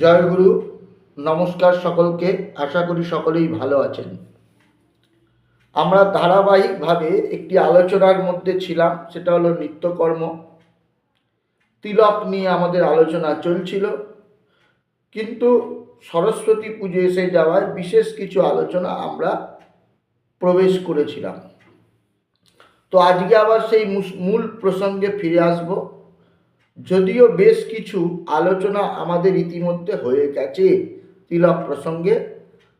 জয় গুরু, নমস্কার সকলকে, আশা করি সকলেই ভালো আছেন। আমরা ধারাবাহিকভাবে একটি আলোচনার মধ্যে ছিলাম, সেটা হলো নিত্যকর্ম। তিলক নিয়ে আমাদের আলোচনা চলছিল, কিন্তু সরস্বতী পুজো এসে যাওয়ায় বিশেষ কিছু আলোচনা আমরা প্রবেশ করেছিলাম। তো আজকে আবার সেই মূল প্রসঙ্গে ফিরে আসব। যদিও বেশ কিছু আলোচনা আমাদের ইতিমধ্যে হয়ে গেছে তিলক প্রসঙ্গে।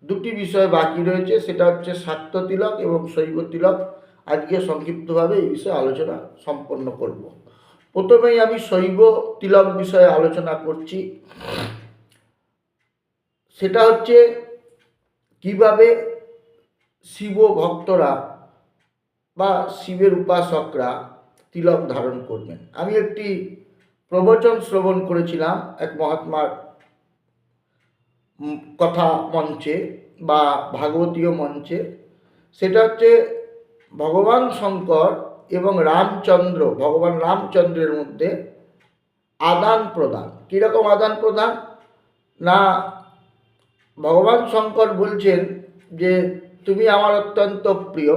দুটি বিষয় বাকি রয়েছে, সেটা হচ্ছে শাক্ত তিলক এবং শৈব তিলক। আজকে সংক্ষিপ্তভাবে এই বিষয়ে আলোচনা সম্পন্ন করব। প্রথমেই আমি শৈব তিলক বিষয়ে আলোচনা করছি। সেটা হচ্ছে কীভাবে শিব ভক্তরা বা শিবের উপাসকরা তিলক ধারণ করবেন। আমি একটি প্রবচন শ্রবণ করেছিলাম এক মহাত্মার কথা মঞ্চে বা ভাগবতীয় মঞ্চে। সেটা হচ্ছে ভগবান শঙ্কর এবং রামচন্দ্র, ভগবান রামচন্দ্রের মধ্যে আদান প্রদান। কীরকম আদান প্রদান? না, ভগবান শঙ্কর বলছেন যে, তুমি আমার অত্যন্ত প্রিয়।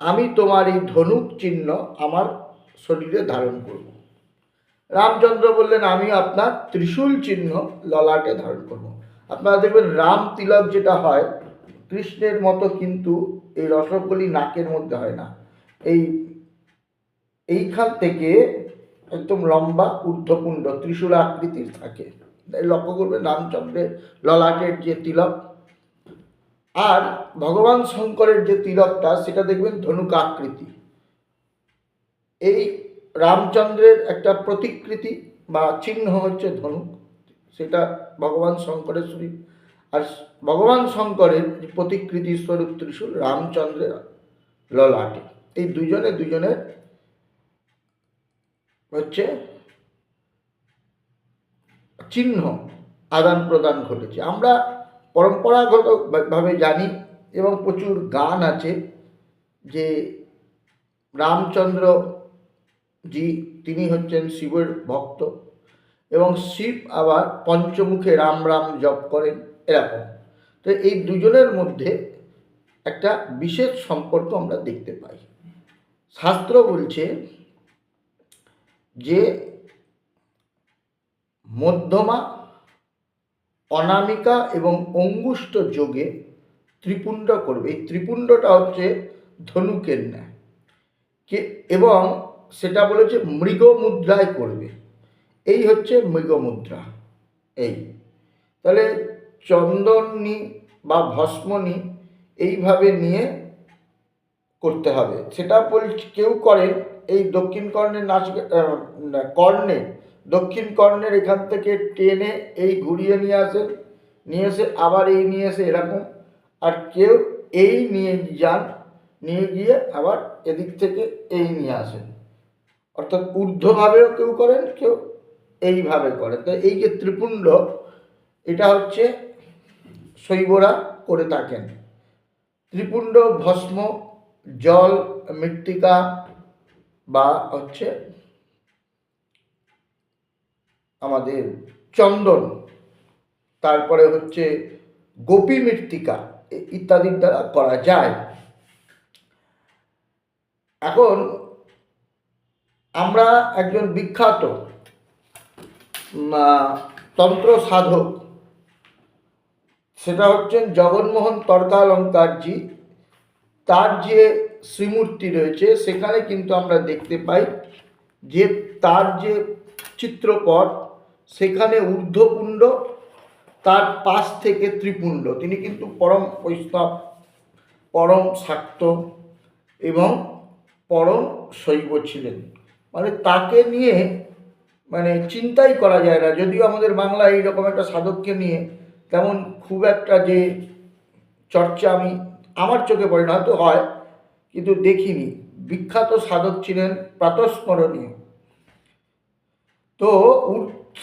আমি তোমার এই ধনুক চিহ্ন আমার শরীরে ধারণ করব। রামচন্দ্র বললেন, আমি আপনার ত্রিশূল চিহ্ন ললাটে ধারণ করব। আপনারা দেখবেন রাম তিলক যেটা হয়, কৃষ্ণের মতো কিন্তু এই রসগোল্লি নাকের মধ্যে হয় না। এই, এইখান থেকে একদম লম্বা ঊর্ধ্বপুণ্ড ত্রিশূল আকৃতির থাকে। লক্ষ্য করবেন রামচন্দ্রের ললাটের যে তিলক আর ভগবান শঙ্করের যে তিলকটা, সেটা দেখবেন ধনুক আকৃতি। এই রামচন্দ্রের একটা প্রতিকৃতি বা চিহ্ন হচ্ছে ধনুক সেটা ভগবান শঙ্করের শরীর আর ভগবান শঙ্করের যে প্রতিকৃতি স্বরূপ ত্রিশূল, রামচন্দ্রের ললাটে। এই দুজনে দুজনের হচ্ছে চিহ্ন আদান প্রদান ঘটেছে। আমরা পরম্পরাগত ভাবে জানি এবং প্রচুর গান আছে যে রামচন্দ্র জি, তিনি হচ্ছেন শিবের ভক্ত এবং শিব আবার পঞ্চমুখে রাম রাম জপ করেন, এরকম। তো এই দুজনের মধ্যে একটা বিশেষ সম্পর্ক আমরা দেখতে পাই। শাস্ত্র বলছে যে, মধ্যমা, অনামিকা এবং অঙ্গুষ্ঠ যোগে ত্রিপুণ্ড করবে। এই ত্রিপুণ্ডটা হচ্ছে ধনুকের ন্যায়। কে, এবং সেটা বলেছে মৃগ মুদ্রায় করবে। এই হচ্ছে মৃগ মুদ্রা এই। তাহলে চন্দনী বা ভস্মনি এইভাবে নিয়ে করতে হবে। সেটা বল কেউ করেন, এই দক্ষিণ কর্ণের নাচ কর্ণে, দক্ষিণ কর্ণের এখান থেকে টেনে এই ঘুরিয়ে নিয়ে আসেন, নিয়ে এসে আবার এই নিয়ে এসে এরকম। আর কেউ এই নিয়ে যান, নিয়ে গিয়ে আবার এদিক থেকে এই নিয়ে আসেন। অর্থাৎ ঊর্ধ্বভাবেও কেউ করেন, কেউ এইভাবে করেন। তো এই যে ত্রিপুণ্ড, এটা হচ্ছে শৈবরা করে থাকেন। ত্রিপুণ্ড, ভস্ম, জল, মৃত্তিকা বা হচ্ছে আমাদের চন্দন, তারপরে হচ্ছে গোপী মৃত্তিকা ইত্যাদির দ্বারা করা যায়। এখন আমরা একজন বিখ্যাত তন্ত্র সাধক। সেটা হচ্ছেন জগন্মোহন তর্কালঙ্কারজি। তার যে শ্রীমূর্তি রয়েছে, সেখানে কিন্তু আমরা দেখতে পাই যে তার যে চিত্রপট সেখানে ঊর্ধ্বপুণ্ড, তার পাশ থেকে ত্রিপুণ্ড। তিনি কিন্তু পরম বৈষ্ণব, পরম শাক্ত এবং পরম শৈব ছিলেন। মানে তাকে নিয়ে মানে চিন্তাই করা যায় না। যদিও আমাদের বাংলায় এইরকম একটা সাধককে নিয়ে তেমন খুব একটা যে চর্চা আমি আমার চোখে পড়ে না হয়তো হয়, কিন্তু দেখিনি। বিখ্যাত সাধক ছিলেন প্রাতঃস্মরণীয়। তো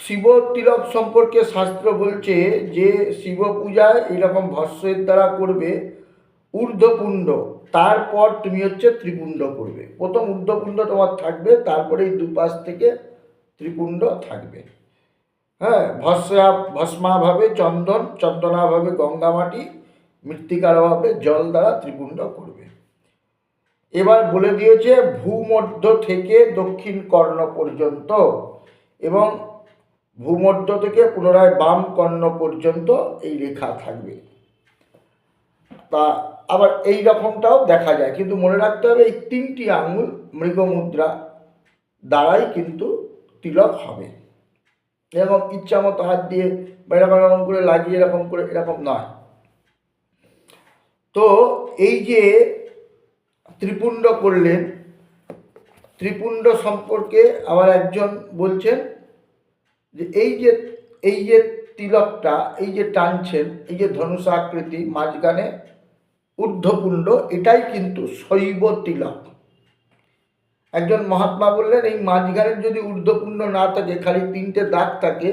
শিব তিলক সম্পর্কে শাস্ত্র বলছে যে শিব পূজায় এইরকম ভস্যের দ্বারা করবে ঊর্ধ্বপুণ্ড তারপর তুমি হচ্ছে ত্রিপুণ্ড করবে। প্রথম ঊর্ধ্বপুণ্ড তোমার থাকবে তারপরে এই দুপাশ থেকে ত্রিপুণ্ড থাকবে। হ্যাঁ ভস্যা ভস্মাভাবে চন্দন, চন্দনাভাবে গঙ্গামাটি মৃত্তিকারভাবে জল দ্বারা ত্রিপুণ্ড করবে। এবার বলে দিয়েছে ভূমধ্য থেকে দক্ষিণ কর্ণ পর্যন্ত এবং ভূমধ্য থেকে পুনরায় বাম কর্ণ পর্যন্ত এই রেখা থাকবে। তা আবার এই রকমটাও দেখা যায়। কিন্তু মনে রাখতে হবে, এই তিনটি আঙুল মৃগমুদ্রা দ্বারাই কিন্তু তিলক হবে। এরকম ইচ্ছা মতো হাত দিয়ে বা এরকম এরকম করে লাগিয়ে, এরকম করে, এরকম নয়। তো এই যে ত্রিপুণ্ড করলেন, ত্রিপুণ্ড সম্পর্কে আবার একজন বলছেন যে এই যে এই যে তিলকটা, এই যে টানছেন, এই যে ধনুষ আকৃতি মাঝখানে ঊর্ধ্বপুণ্ড, এটাই কিন্তু শৈব তিলক। একজন মহাত্মা বললেন, এই মাঝখানের যদি ঊর্ধ্বপুণ্ড না থাকে, খালি তিনটে দাগ থাকে,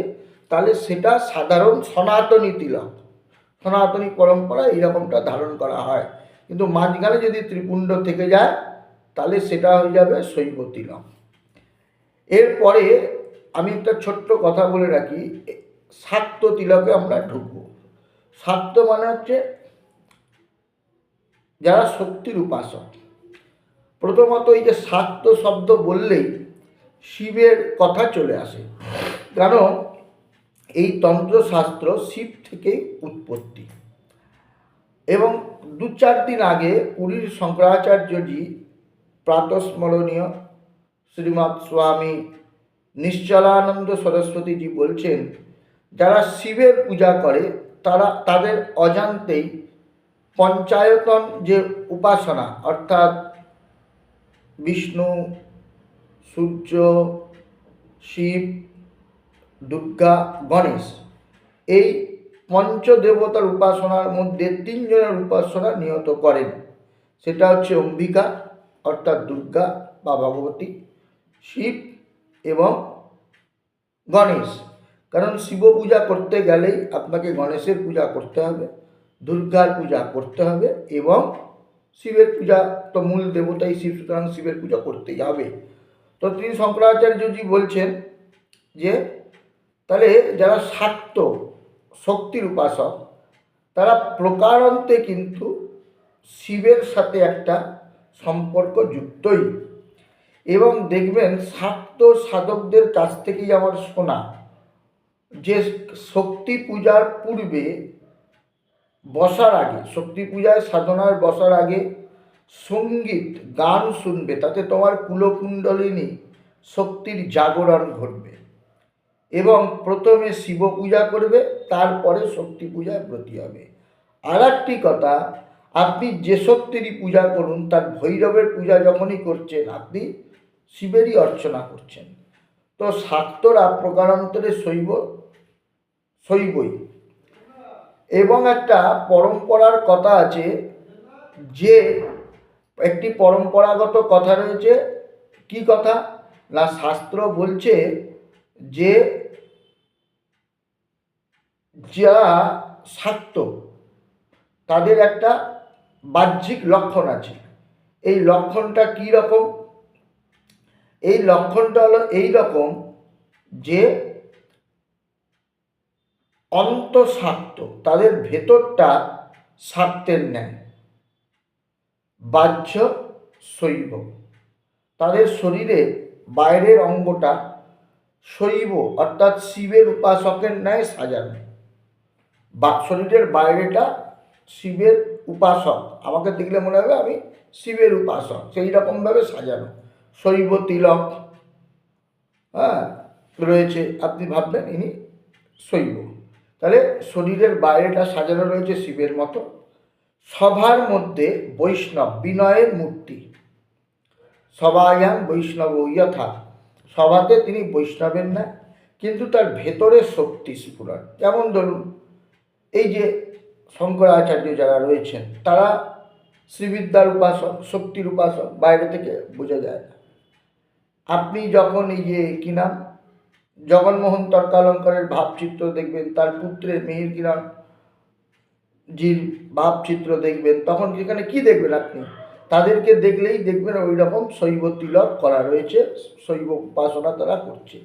তাহলে সেটা সাধারণ সনাতনী তিলক। সনাতনী পরম্পরা এইরকমটা ধারণ করা হয়। কিন্তু মাঝখানে যদি ত্রিপুণ্ড থেকে যায়, তাহলে সেটা হয়ে যাবে শৈব তিলক। এরপরে আমি একটা ছোট্ট কথা বলে রাখি শাক্ত তিলকে আমরা ঢুকবো। শাক্ত মানে হচ্ছে যারা শক্তির উপাসক প্রথমত এই যে শাক্ত শব্দ বললেই শিবের কথা চলে আসে। কারণ এই তন্ত্রশাস্ত্র শিব থেকেই উৎপত্তি। এবং দু চার দিন আগে পুরীর শঙ্করাচার্যজি প্রাতস্মরণীয় শ্রীমৎ স্বামী নিশ্চলানন্দ সরস্বতীজি বলছেন, যারা শিবের পূজা করে, তারা তাদের অজান্তেই পঞ্চায়তন যে উপাসনা, অর্থাৎ বিষ্ণু, সূর্য, শিব, দুর্গা, গণেশ, এই পঞ্চদেবতার উপাসনার মধ্যে তিনজনের উপাসনা নিহত করেন। সেটা হচ্ছে অম্বিকা, অর্থাৎ দুর্গা বা ভগবতী, শিব এবং গণেশ। কারণ শিব পূজা করতে গেলেই আপনাকে গণেশের পূজা করতে হবে। দুর্গার পূজা করতে হবে এবং শিবের পূজা তো মূল দেবতাই শিব, সুতরাং শিবের পূজা করতেই হবে। তো তিনি শঙ্করাচার্যজি বলছেন যে, তাহলে যারা শাক্ত শক্তির উপাসক, তারা প্রকারান্তে কিন্তু শিবের সাথে একটা সম্পর্ক যুক্তই। এবং দেখবেন শাক্ত সাধকদের কাছ থেকেই আমার শোনা যে শক্তি পূজার পূর্বে বসার আগে, শক্তি পূজায় সাধনার বসার আগে সংগীত, গান শুনবে, তাতে তোমার কুলকুণ্ডলিনী শক্তির জাগরণ ঘটবে। এবং প্রথমে শিব পূজা করবে, তারপরে শক্তি পূজায় ব্রতী হবে। আর একটি কথা, আপনি যে শক্তিরই পূজা করুন, তার ভৈরবের পূজা যখনই করছেন, আপনি শিবেরই অর্চনা করছেন। তো শাক্তরা প্রকারান্তরে শৈব, শৈবই। এবং একটা পরম্পরার কথা আছে যে একটি পরম্পরাগত কথা রয়েছে। কি কথা? না, শাস্ত্র বলছে যে যারা শাক্ত তাদের একটা বাহ্যিক লক্ষণ আছে। এই লক্ষণটা কী রকম? এই লক্ষণটা হলো এই রকম যে অন্তঃস্বার্থ, তাদের ভেতরটা স্বার্থের ন্যায়। বাহ্য শৈব, তাদের শরীরে বাইরের অঙ্গটা শৈব, অর্থাৎ শিবের উপাসকের ন্যায় সাজানো। বা, শরীরের বাইরেটা শিবের উপাসক, আমাকে দেখলে মনে হবে আমি শিবের উপাসক, সেই রকমভাবে সাজানো। শৈব তিলক হ্যাঁ রয়েছে, আপনি ভাববেন ইনি শৈব। তাহলে শরীরের বাইরেটা সাজানো রয়েছে শিবের মতো। সভার মধ্যে বৈষ্ণব, বিনয়ের মূর্তি। সবায়াং বৈষ্ণব যথা সভাতে তিনি বৈষ্ণবের না কিন্তু তার ভেতরে শক্তি স্ফুরণ যেমন ধরুন, এই যে শঙ্করাচার্য যারা রয়েছেন, তারা শ্রীবিদ্যার উপাসক, শক্তির উপাসক, বাইরে থেকে বোঝা যায় না। আপনি যখন এই যে, কী নাম? জগন্মোহন তর্কালঙ্কারের ভাবচিত্র দেখবেন, তার পুত্রের মিহির কিরণ জির ভাবচিত্র দেখবেন, তখন সেখানে কি দেখবেন আপনি? তাদেরকে দেখলেই দেখবেন ওই রকম শৈব তিলক করা রয়েছে, শৈব উপাসনা তারা করছে।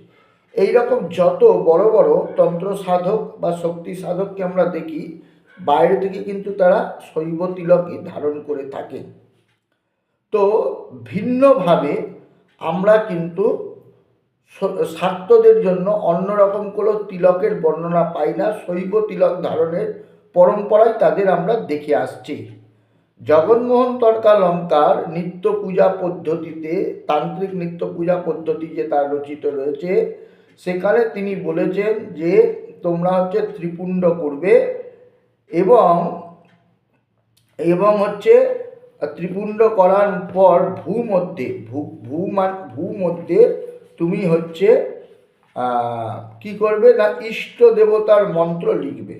এই রকম যত বড় বড় তন্ত্র সাধক বা শক্তি সাধককে আমরা দেখি, বাইরে থেকে কিন্তু তারা শৈব তিলকই ধারণ করে থাকে। তো ভিন্নভাবে আমরা কিন্তু শাক্তদের জন্য অন্যরকম কোনো তিলকের বর্ণনা পাই না, শৈব তিলক ধারণের পরম্পরায় তাদের আমরা দেখে আসছি। জগন্মোহন তর্কালঙ্কার নিত্য পূজা পদ্ধতিতে, তান্ত্রিক নিত্য পূজা পদ্ধতি যে তার রচিত রয়েছে, সেখানে তিনি বলেছেন যে তোমরা হচ্ছে ত্রিপুণ্ড করবে এবং এবং হচ্ছে ত্রিপুণ্ড করার পর ভূমধ্যে, ভূ, ভূমান, ভূমধ্যে তুমি হচ্ছে কি করবে না ইষ্ট দেবতার মন্ত্র লিখবে।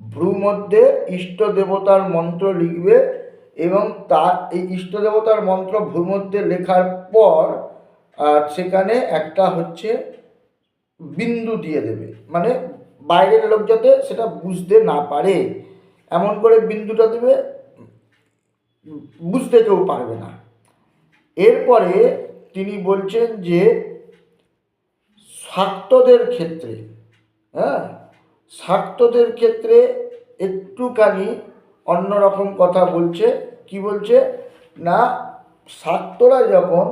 ভ্রু মধ্যে ইষ্ট দেবতার মন্ত্র লিখবে এবং তার এই ইষ্ট দেবতার মন্ত্র ভ্রু মধ্যে লেখার পর সেখানে একটা হচ্ছে বিন্দু দিয়ে দেবে। মানে বাইরের লোক যাতে সেটা বুঝতে না পারে। এমন করে বিন্দুটা দেবে বুঝতে কেউ পারবে না। এরপরে তিনি বলছেন যে শাক্তদের ক্ষেত্রে হ্যাঁ শাক্তদের ক্ষেত্রে একটুখানি অন্যরকম কথা বলছে। কি বলছে? না শাক্তরা যখন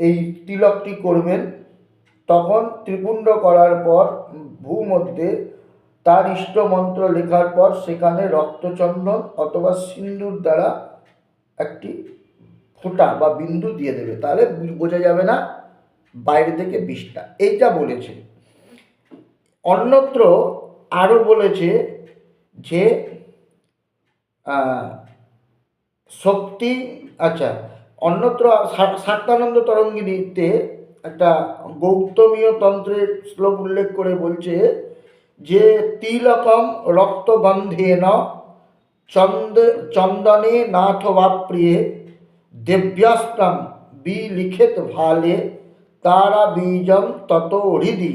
এই তিলকটি করবেন, তখন ত্রিপুণ্ড করার পর, ভূমধ্যে তার ইষ্ট মন্ত্র লেখার পর সেখানে রক্তচন্দন অথবা সিন্দুর দ্বারা একটি ফোঁটা বা বিন্দু দিয়ে দেবে, তাহলে বোঝা যাবে না বাইরে থেকে বিষটা। এইটা বলেছে। অন্যত্র আরও বলেছে যে শক্তি আচ্ছা অন্যত্র সাত্যানন্দ তরঙ্গিনীতে একটা গৌতমীয় তন্ত্রের শ্লোক উল্লেখ করে বলছে যে, তিলকম রক্তবন্ধেন চন্দ, চন্দনে নাথ প্রিয়ে দেব্যাস্তম বিলিখিত ভালে তারা বীজম তত হৃদি।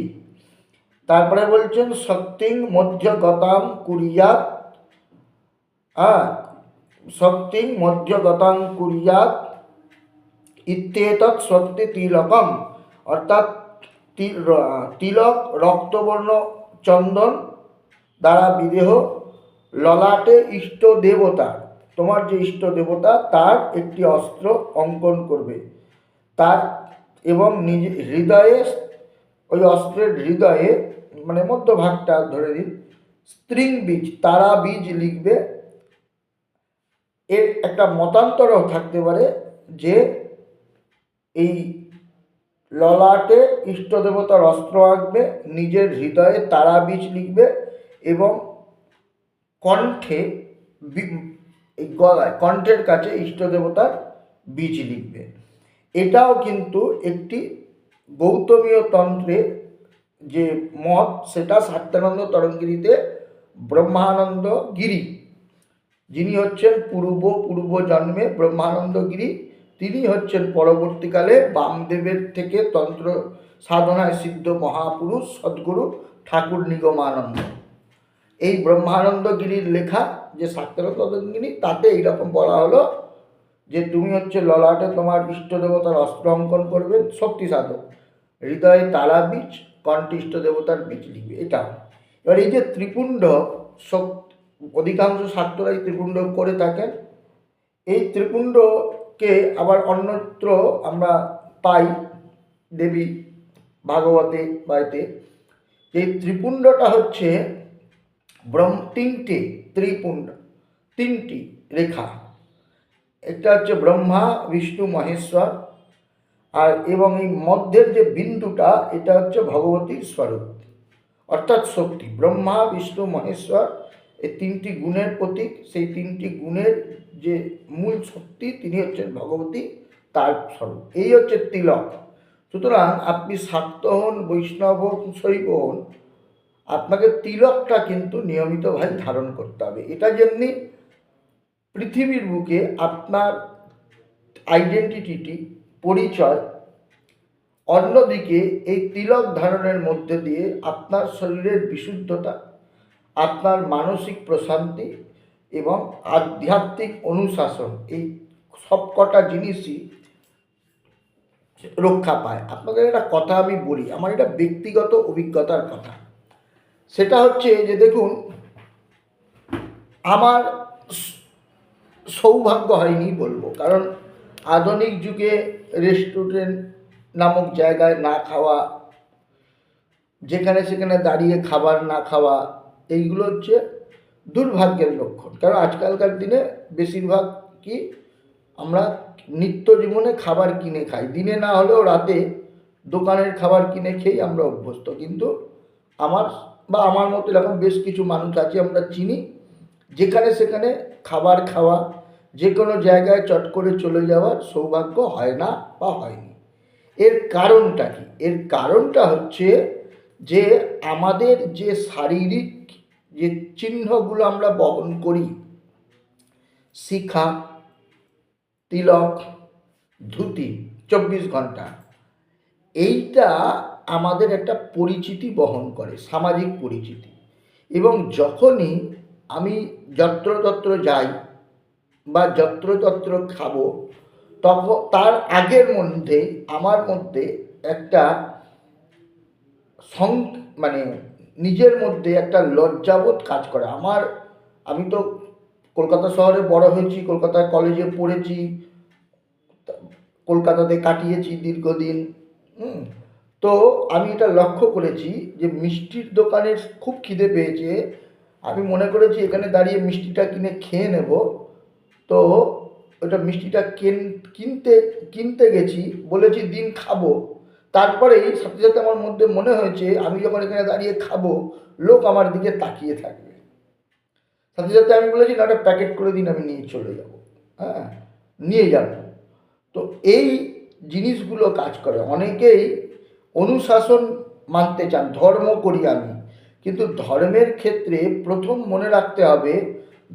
তারপরে বলছেন শক্তিং মধ্যগতাম কুরিয়াত হ্যাঁ শক্তিং মধ্যগতাং কুরিয়াত, ইত্যেতৎ শক্তি তিলকম, অর্থাৎ তিলক, রক্তবর্ণ, চন্দন দ্বারা বিদেহ, ললাটে ইষ্ট দেবতা। তোমার যে ইষ্ট দেবতা, তার একটি অস্ত্র অঙ্কন করবে। তার এবং নিজে হৃদয়ে, ওই অস্ত্রের হৃদয়ে মানে মধ্যভাগটা ধরে দিন স্ত্রিং বীজ, তারা বীজ লিখবে। এর একটা মতান্তরও থাকতে পারে যে এই ললাটে ইষ্ট দেবতার অস্ত্র আঁকবে, নিজের হৃদয়ে তারা বীজ লিখবে এবং কণ্ঠে এই গলায়, কণ্ঠের কাছে ইষ্ট দেবতার বীজ লিখবে। এটাও কিন্তু একটি গৌতমীয় তন্ত্রে যে মত, সেটা সত্যানন্দ তরঙ্গিনীতে ব্রহ্মানন্দ গিরি। যিনি হচ্ছেন পূর্ব পূর্ব জন্মে ব্রহ্মানন্দ গিরি, তিনি হচ্ছেন পরবর্তীকালে বামদেবের থেকে তন্ত্র সাধনায় সিদ্ধ মহাপুরুষ সদ্গুরু ঠাকুর নিগমানন্দ। এই ব্রহ্মানন্দ গিরির লেখা যে সাত্তারতঙ্গিনী তাতে এইরকম বলা হলো যে তুমি হচ্ছে ললাটে তোমার ইষ্ট দেবতার অস্ত্র অঙ্কন করবে শক্তি সাধক হৃদয়ে তারা বীজ, কণ্ঠে ইষ্ট দেবতার বীজ লিখবে, এটা। এবার এই যে ত্রিপুণ্ড অধিকাংশ ছাত্ররাই ত্রিপুণ্ড করে থাকেন। এই ত্রিপুণ্ডকে আবার অন্যত্র আমরা পাই দেবী, ভাগবতে, বাড়িতে। এই ত্রিপুণ্ডটা হচ্ছে ব্রহ্ম তিনটে ত্রিপুণ্ড, তিনটি রেখা। একটা হচ্ছে ব্রহ্মা, বিষ্ণু, মহেশ্বর। আর এবং এই মধ্যের যে বিন্দুটা, এটা হচ্ছে ভগবতীর স্বরূপ। অর্থাৎ শক্তি, ব্রহ্মা, বিষ্ণু, মহেশ্বর, এই তিনটি গুণের প্রতীক। সেই তিনটি গুণের যে মূল শক্তি, তিনি হচ্ছেন ভগবতী, তার স্বরূপ। এই হচ্ছে তিলক। সুতরাং আপনি শাক্ত হন বৈষ্ণব হন, শৈব হন আপনাকে তিলকটা কিন্তু নিয়মিতভাবে ধারণ করতে হবে। এটা যেমনি পৃথিবীর বুকে আপনার আইডেন্টিটি পরিচয়, অন্যদিকে এই তিলক ধারণের মধ্যে দিয়ে আপনার শরীরের বিশুদ্ধতা, আপনার মানসিক প্রশান্তি এবং আধ্যাত্মিক অনুশাসন, এই সবকটা জিনিসই রক্ষা পায়। আপনাদের একটা কথা আমি বলি, আমার এটা ব্যক্তিগত অভিজ্ঞতার কথা। সেটা হচ্ছে যে দেখুন, আমার সৌভাগ্য হয়নি বলব, কারণ আধুনিক যুগে রেস্টুরেন্ট নামক জায়গায় না খাওয়া, যেখানে সেখানে দাঁড়িয়ে খাবার না খাওয়া, এইগুলো হচ্ছে দুর্ভাগ্যের লক্ষণ। কারণ আজকালকার দিনে বেশিরভাগ কি, আমরা নিত্য জীবনে খাবার কিনে খাই। দিনে না হলেও রাতে দোকানের খাবার কিনে খেয়েই আমরা অভ্যস্ত। কিন্তু আমার বা আমার মতো এরকম বেশ কিছু মানুষ আছে, আমরা চিনি। যেখানে সেখানে খাবার খাওয়া যে কোনো জায়গায় চট করে চলে যাওয়ার সৌভাগ্য হয় না বা হয়নি। এর কারণটা কি? এর কারণটা হচ্ছে যে আমাদের যে শারীরিক যে চিহ্নগুলো আমরা বহন করি, শিখা, তিলক, ধুতি, চব্বিশ ঘণ্টা, এইটা আমাদের একটা পরিচিতি বহন করে, সামাজিক পরিচিতি। এবং যখনই আমি যত্রতত্র যাই বা যত্রতত্র খাব তখন তার আগের মধ্যে, আমার মধ্যে একটা সং মানে নিজের মধ্যে একটা লজ্জাবোধ কাজ করে। আমার, আমি তো কলকাতা শহরে বড় হয়েছি কলকাতায় কলেজে পড়েছি কলকাতাতে কাটিয়েছি দীর্ঘদিন, হুম। তো আমি এটা লক্ষ্য করেছি যে মিষ্টির দোকানের খুব খিদে পেয়েছে। আমি মনে করেছি এখানে দাঁড়িয়ে মিষ্টিটা কিনে খেয়ে নেব। তো ওটা মিষ্টিটা কেন, কিনতে কিনতে গেছি, বলেছি দিন খাব। তারপরেই সাথে সাথে আমার মধ্যে মনে হয়েছে, আমি যখন এখানে দাঁড়িয়ে খাব, লোক আমার দিকে তাকিয়ে থাকবে। সাথে সাথে আমি বলেছি, না একটা প্যাকেট করে দিন, আমি নিয়ে চলে যাব। হ্যাঁ নিয়ে যাব। তো এই জিনিসগুলো কাজ করে। অনেকেই অনুশাসন মানতে চান, ধর্ম করি আমি। কিন্তু ধর্মের ক্ষেত্রে প্রথম মনে রাখতে হবে,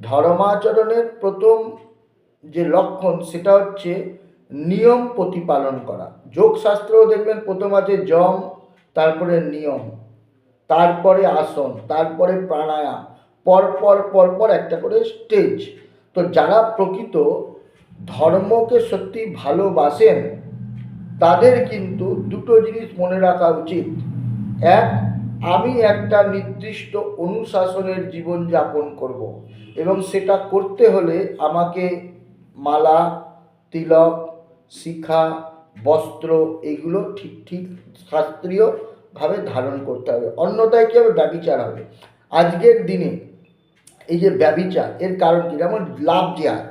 ধর্মাচরণের প্রথম যে লক্ষণ সেটা হচ্ছে নিয়ম প্রতিপালন করা। যোগশাস্ত্রেও দেখবেন প্রথম আছে যম তারপরে নিয়ম, তারপরে আসন, তারপরে প্রাণায়াম, পর পর পর পর একটা করে স্টেজ তো যারা প্রকৃত ধর্মকে সত্যি ভালোবাসেন তাদের কিন্তু দুটো জিনিস মনে রাখা উচিত। এক, আমি একটা নির্দিষ্ট অনুশাসনের জীবন যাপন করব এবং সেটা করতে হলে আমাকে মালা, তিলক, শিখা, বস্ত্র এগুলো ঠিক ঠিক শাস্ত্রীয়ভাবে ধারণ করতে হবে। অন্যথায় কী হবে? ব্যবিচার হবে। আজকের দিনে এই যে ব্যবিচার, এর কারণ কী? যেমন লাভ জিহাদ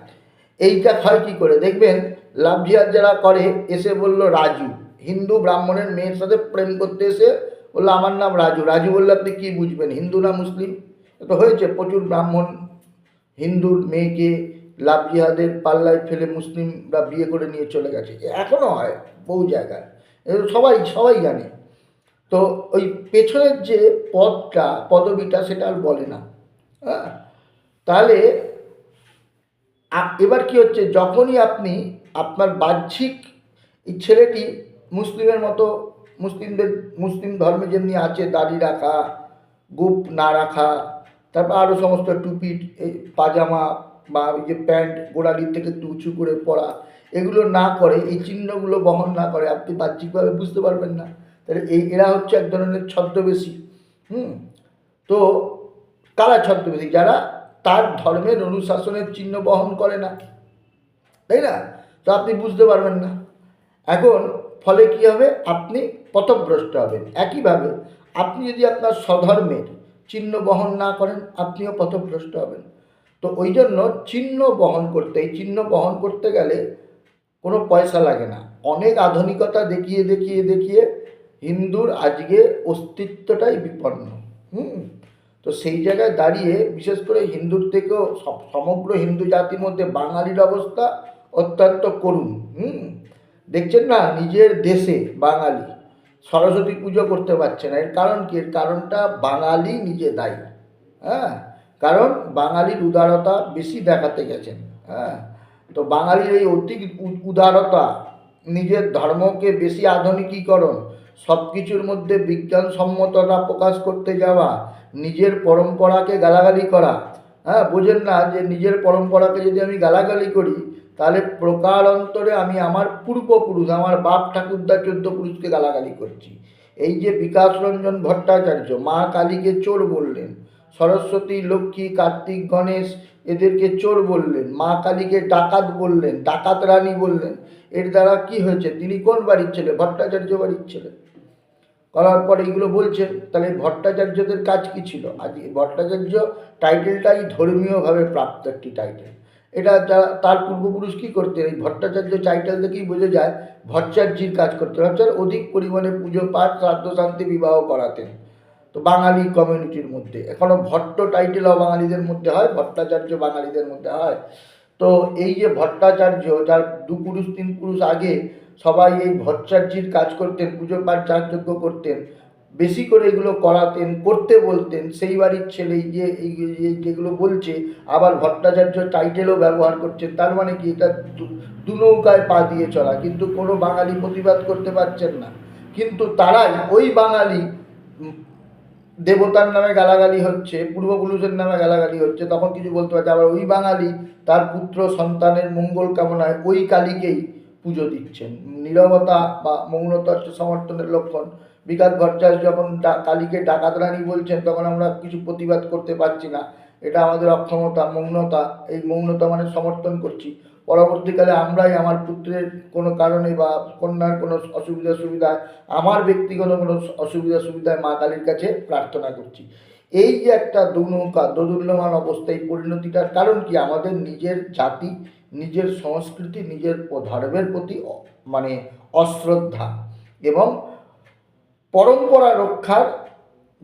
এইটা হয় কী করে? দেখবেন লাভ জিহাদ যারা করে, এসে বলল, রাজু। হিন্দু ব্রাহ্মণের মেয়ের সাথে প্রেম করতে এসে বলল, আমার নাম রাজু। রাজু বললে, আপনি কী বুঝবেন, হিন্দু না মুসলিম? তো হয়েছে, প্রচুর ব্রাহ্মণ হিন্দুর মেয়েকে লাভ জিহাদের পাল্লায় ফেলে মুসলিমরা বিয়ে করে নিয়ে চলে গেছে। এখনও হয়, বহু জায়গায়। সবাই সবাই জানে। তো ওই পেছনের যে পদটা, পদবিটা, সেটা আর বলে না। হ্যাঁ? তাহলে এবার কি হচ্ছে? যখনই আপনি আপনার বাহ্যিক ছেলেটি মুসলিমের মতো, মুসলিমদের, মুসলিম ধর্মে যেমনি আছে, দাড়ি রাখা, গোপ না রাখা, তারপর আরও সমস্ত টুপি পাজামা বা ওই যে প্যান্ট গোড়ালির থেকে একটু উঁচু করে পরা, এগুলো না করে, এই চিহ্নগুলো বহন না করে, আপনি বাহ্যিকভাবে বুঝতে পারবেন না। তাহলে এই, এরা হচ্ছে এক ধরনের ছদ্মবেশী। হুম? তো কারা ছদ্মবেশী? যারা তার ধর্মের অনুশাসনের চিহ্ন বহন করে না। তাই না? তো আপনি বুঝতে পারবেন না। এখন ফলে কি হবে? আপনি পথভ্রষ্ট হবেন। একইভাবে আপনি যদি আপনার স্বধর্মের চিহ্ন বহন না করেন, আপনিও পথভ্রষ্ট হবেন। তো ওই জন্য চিহ্ন বহন করতে, এই চিহ্ন বহন করতে গেলে কোনো পয়সা লাগে না। অনেক আধুনিকতা দেখিয়ে দেখিয়ে দেখিয়ে হিন্দুর আজকে অস্তিত্বটাই বিপন্ন। হুম? তো সেই জায়গায় দাঁড়িয়ে বিশেষ করে হিন্দুর থেকেও সমগ্র হিন্দু জাতির মধ্যে বাঙালির অবস্থা অত্যন্ত করুণ, হুম? দেখছেন না? নিজের দেশে বাঙালি সরস্বতী পুজো করতে পারছে না। এর কারণ কি? এর কারণটা বাঙালি নিজে দায়ী হ্যাঁ? কারণ বাঙালির উদারতা বেশি দেখাতে গেছেন হ্যাঁ? তো বাঙালির এই অতি উদারতা, নিজের ধর্মকে বেশি আধুনিকীকরণ সব কিছুর মধ্যে বিজ্ঞানসম্মততা প্রকাশ করতে যাওয়া, নিজের পরম্পরাকে গালাগালি করা হ্যাঁ? বোঝেন না যে নিজের পরম্পরাকে যদি আমি গালাগালি করি তাহলে প্রকারান্তরে আমি আমার পূর্বপুরুষ, আমার বাপ ঠাকুরদা চোদ্দ পুরুষকে গালাগালি করছি। এই যে বিকাশ রঞ্জন ভট্টাচার্য, মা কালীকে চোর বললেন, সরস্বতী, লক্ষ্মী, কার্তিক, গণেশ, এদেরকে চোর বললেন, মা কালীকে ডাকাত বললেন, ডাকাত রানী বললেন, এর দ্বারা কি হয়েছে? তিনি কোন বাড়ির ছেলে? ভট্টাচার্য বাড়ির ছেলে। করার পর এইগুলো বলছেন, তাহলে ভট্টাচার্যদের কাজ কি ছিল? আজ ভট্টাচার্য টাইটেলটাই ধর্মীয়ভাবে প্রাপ্ত একটি টাইটেল। এটা যারা তার পূর্বপুরুষ কী করতেন এই ভট্টাচার্য টাইটেল থেকেই বোঝা যায়, ভট্টাচার্যির কাজ করতেন ভট্টাচার্য অধিক পরিমাণে পুজো পাঠ, শ্রাদ্ধ, শান্তি, বিবাহ করাতেন। তো বাঙালি কমিউনিটির মধ্যে এখনও ভট্ট টাইটেলও বাঙালিদের মধ্যে হয়, ভট্টাচার্য বাঙালিদের মধ্যে হয়। তো এই যে ভট্টাচার্য, যার দু পুরুষ, তিন পুরুষ আগে সবাই এই ভট্টাচার্যির কাজ করতেন, পুজো পাঠ যাগযজ্ঞ করতেন বেশি করে এগুলো করাতেন, করতে বলতেন, সেই বাড়ির ছেলে যে যেগুলো বলছে, আবার ভট্টাচার্য টাইটেলও ব্যবহার করছে তার মানে কি এটা দু- নৌকায় পা দিয়ে চলা, কিন্তু কোনো বাঙালি প্রতিবাদ করতে পারছেন না। কিন্তু তারাই ওই বাঙালি দেবতার নামে গালাগালি হচ্ছে, পূর্বপুরুষের নামে গালাগালি হচ্ছে, তখন কিছু বলতে পারছে আবার ওই বাঙালি তার পুত্র, সন্তানের মঙ্গল কামনায় ওই কালীকেই পুজো দিচ্ছেন। নীরবতা বা মৌনতা হচ্ছে সমর্থনের লক্ষণ বিকাশ ভট্টাচার্য যখন কালীকে ডাকাত রানী বলছেন, তখন আমরা কিছু প্রতিবাদ করতে পারছি না। এটা আমাদের অক্ষমতা, মৌনতা, এই মৌনতা মানে সমর্থন করছি। পরবর্তীকালে আমরাই আমার পুত্রের কোনো কারণে বা কন্যার কোনো অসুবিধা সুবিধায়, আমার ব্যক্তিগত কোনো অসুবিধা সুবিধায় মা কালীর কাছে প্রার্থনা করছি। এই যে একটা দুনৌকা দোদুল্যমান অবস্থা এই পরিণতিটার কারণ কি? আমাদের নিজের জাতি, নিজের সংস্কৃতি, নিজের ধর্মের প্রতি মানে অশ্রদ্ধা এবং পরম্পরা রক্ষার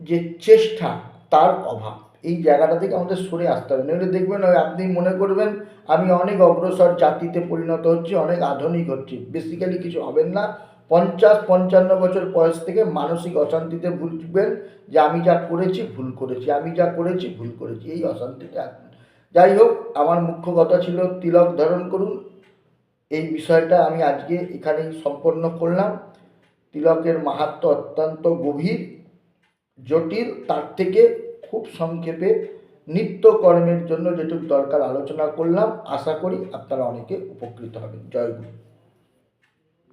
যে চেষ্টা, তার অভাব। এই জায়গাটা থেকে আমাদের সরে আসতে হবে। নইলে দেখবেন আপনি মনে করবেন, আমি অনেক অগ্রসর জাতিতে পরিণত হচ্ছি, অনেক আধুনিক হচ্ছি। বেসিক্যালি কিছু হবেন না। পঞ্চাশ, পঞ্চান্ন বছর বয়স থেকে মানসিক অশান্তিতে ভুগবেন যে আমি যা করেছি, ভুল করেছি। আমি যা করেছি, ভুল করেছি। এই অশান্তিতে যাই হোক, আমার মুখ্য কথা ছিল, তিলক ধারণ করুন। এই বিষয়টা আমি আজকে এখানেই সম্পন্ন করলাম। তিলকের মাহাত্ম অত্যন্ত গভীর, জটিল, তার থেকে খুব সংক্ষেপে নিত্যকর্মের জন্য যেটুকু দরকার আলোচনা করলাম। আশা করি আপনারা অনেকে উপকৃত হবেন। জয় গুরু।